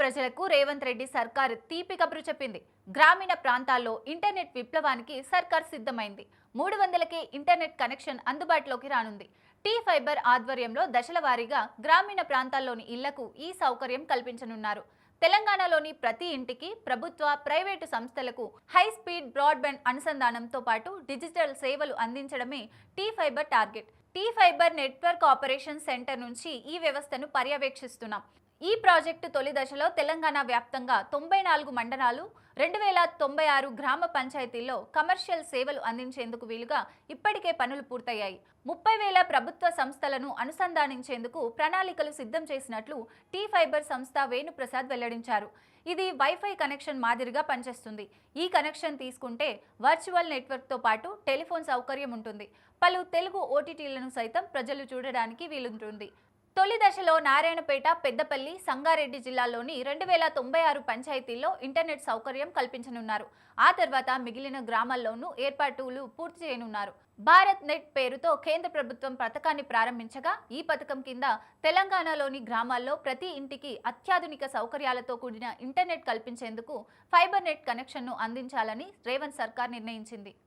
ప్రజలకు రేవంత్ రెడ్డి సర్కార్ తీపి కబురు చెప్పింది. గ్రామీణ ప్రాంతాల్లో ఇంటర్నెట్ విప్లవానికి సర్కార్ సిద్ధమైంది. మూడు వందలకే ఇంటర్నెట్ కనెక్షన్ అందుబాటులోకి రానుంది. టీ ఫైబర్ ఆధ్వర్యంలో దశల వారీగా గ్రామీణ ప్రాంతాల్లోని ఇళ్ళకు ఈ సౌకర్యం కల్పించనున్నారు. తెలంగాణలోని ప్రతి ఇంటికి ప్రభుత్వ ప్రైవేటు సంస్థలకు హై స్పీడ్ బ్రాడ్బ్యాండ్ అనుసంధానంతో పాటు డిజిటల్ సేవలు అందించడమే T fibre target. T fibre network operation centre నుంచి ఈ వ్యవస్థను పర్యవేక్షిస్తున్నాం. ఈ ప్రాజెక్టు తొలి దశలో తెలంగాణ వ్యాప్తంగా తొంభై నాలుగు మండలాలు రెండు వేల తొంభై ఆరు గ్రామ పంచాయతీల్లో కమర్షియల్ సేవలు అందించేందుకు వీలుగా ఇప్పటికే పనులు పూర్తయ్యాయి. ముప్పై వేల ప్రభుత్వ సంస్థలను అనుసంధానించేందుకు ప్రణాళికలు సిద్ధం చేసినట్లు టీ ఫైబర్ సంస్థ వేణుప్రసాద్ వెల్లడించారు. ఇది వైఫై కనెక్షన్ మాదిరిగా పనిచేస్తుంది. ఈ కనెక్షన్ తీసుకుంటే వర్చువల్ నెట్వర్క్తో పాటు టెలిఫోన్ సౌకర్యం ఉంటుంది. పలు తెలుగు ఓటీటీలను సైతం ప్రజలు చూడడానికి వీలుంటుంది. తొలి దశలో నారాయణపేట పెద్దపల్లి సంగారెడ్డి జిల్లాల్లోని రెండు వేల తొంభై ఆరు పంచాయతీల్లో ఇంటర్నెట్ సౌకర్యం కల్పించనున్నారు. ఆ తర్వాత మిగిలిన గ్రామాల్లోనూ ఏర్పాటులు పూర్తి చేయనున్నారు. భారత్ నెట్ పేరుతో కేంద్ర ప్రభుత్వం పథకాన్ని ప్రారంభించగా ఈ పథకం కింద తెలంగాణలోని గ్రామాల్లో ప్రతి ఇంటికి అత్యాధునిక సౌకర్యాలతో కూడిన ఇంటర్నెట్ కల్పించేందుకు ఫైబర్ నెట్ కనెక్షన్ను అందించాలని రేవంత్ సర్కార్ నిర్ణయించింది.